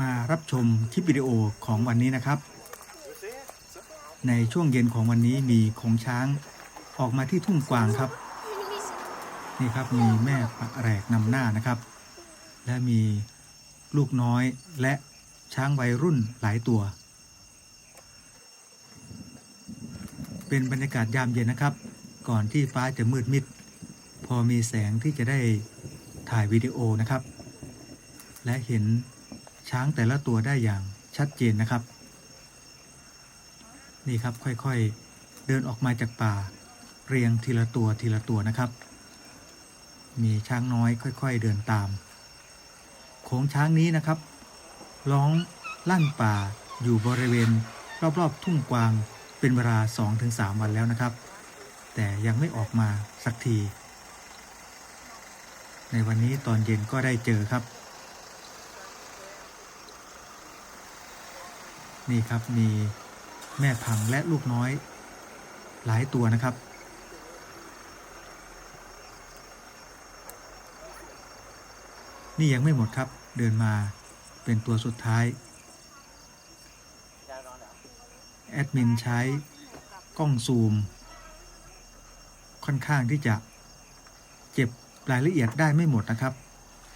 มารับชมคลิปวิดีโอของวันนี้นะครับ ในช่วงเย็นของวันนี้มีของช้างออกมาที่ทุ่งกวางครับ นี่ครับมีแม่ปะแรกนำหน้านะครับ และมีลูกน้อยและช้างวัยรุ่นหลายตัว เป็นบรรยากาศยามเย็นนะครับ ก่อนที่ฟ้าจะมืดมิด พอมีแสงที่จะได้ถ่ายวิดีโอนะครับ และเห็น ช้างแต่ละตัวได้อย่างชัดเจนนะครับ นี่ครับค่อยๆเดินออกมาจากป่า เรียงทีละตัวทีละตัวนะครับ มีช้างน้อยค่อย ๆ เดินตามโขงช้างนี้นะครับร้องลั่นป่าอยู่บริเวณ รอบๆทุ่งกวางเป็นเวลา 2-3 วันแล้วนะครับ แต่ยังไม่ออกมาสักที ในวันนี้ตอนเย็นก็ได้เจอครับ นี่ครับมีแม่พังและลูกน้อย หลายตัวนะครับ นี่ยังไม่หมดครับเดินมาเป็นตัวสุดท้าย แอดมินใช้กล้องซูม ค่อนข้างที่จะเก็บรายละเอียดได้ไม่หมดนะครับ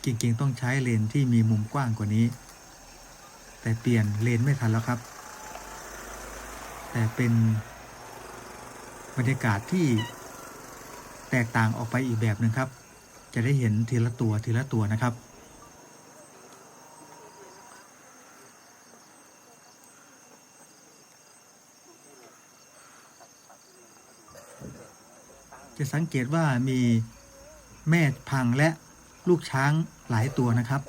จริงๆ ต้องใช้เลนที่มีมุมกว้างกว่านี้ แต่เปลี่ยนเลนไม่ทันแล้วครับ แต่เป็นบรรยากาศที่แตกต่างออกไปอีกแบบหนึ่งครับ จะได้เห็นทีละตัวทีละตัวนะครับจะสังเกตว่ามีแม่พังและลูกช้างหลายตัวนะครับ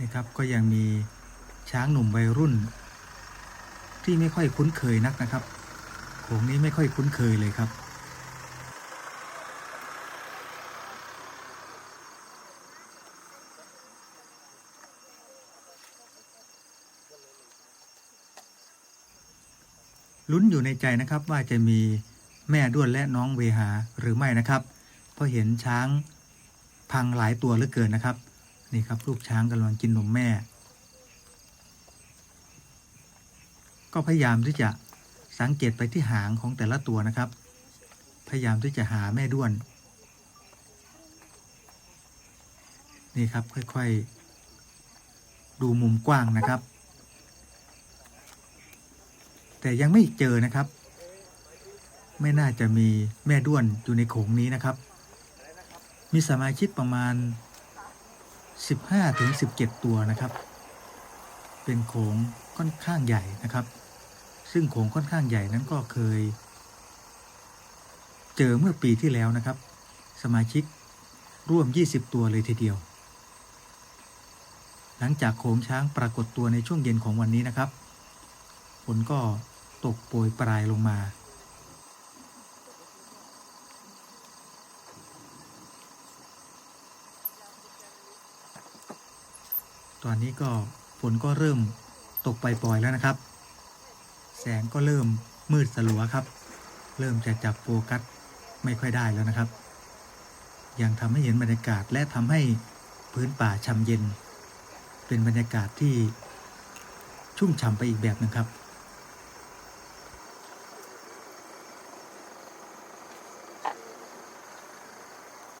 นี่ครับ ก็ยังมีช้างหนุ่มวัยรุ่น ที่ไม่ค่อยคุ้นเคยนักนะครับโขงนี้ไม่ค่อยคุ้นเคยเลยครับลุ้นอยู่ในใจนะครับว่าจะมีแม่ด้วนและน้องเวหาหรือไม่นะครับ เพราะเห็นช้างพังหลายตัวเหลือเกินนะครับ นี่ครับลูกช้างกำลังกินนมแม่ ก็พยายามที่จะสังเกตไปที่หางของแต่ละตัวนะครับ พยายามที่จะหาแม่ด้วน นี่ครับค่อยๆ ดูมุมกว้างนะครับ แต่ยังไม่เจอนะครับ ไม่น่าจะมีแม่ด้วนอยู่ในโขงนี้นะครับ มีสมาชิกประมาณ 15ถึง17 ตัวนะครับ เป็นโขงค่อนข้างใหญ่นะครับ ซึ่งโขงค่อนข้างใหญ่นั้นก็เคย เจอเมื่อปีที่แล้วนะครับ สมาชิกร่วม 20 ตัวเลยทีเดียว หลังจากโขงช้างปรากฏตัวในช่วงเย็นของวันนี้นะครับฝนก็ตกโปรยปลายลงมา ตอนนี้ก็ฝนก็เริ่มตกปล่อยๆแล้วนะครับ แสงก็เริ่มมืดสลัวครับ เริ่มจะจับโฟกัสไม่ค่อยได้แล้วนะครับ ยังทำให้เห็นบรรยากาศและทำให้พื้นป่าช่ำเย็น เป็นบรรยากาศที่ชุ่มฉ่ำไปอีกแบบหนึ่งครับ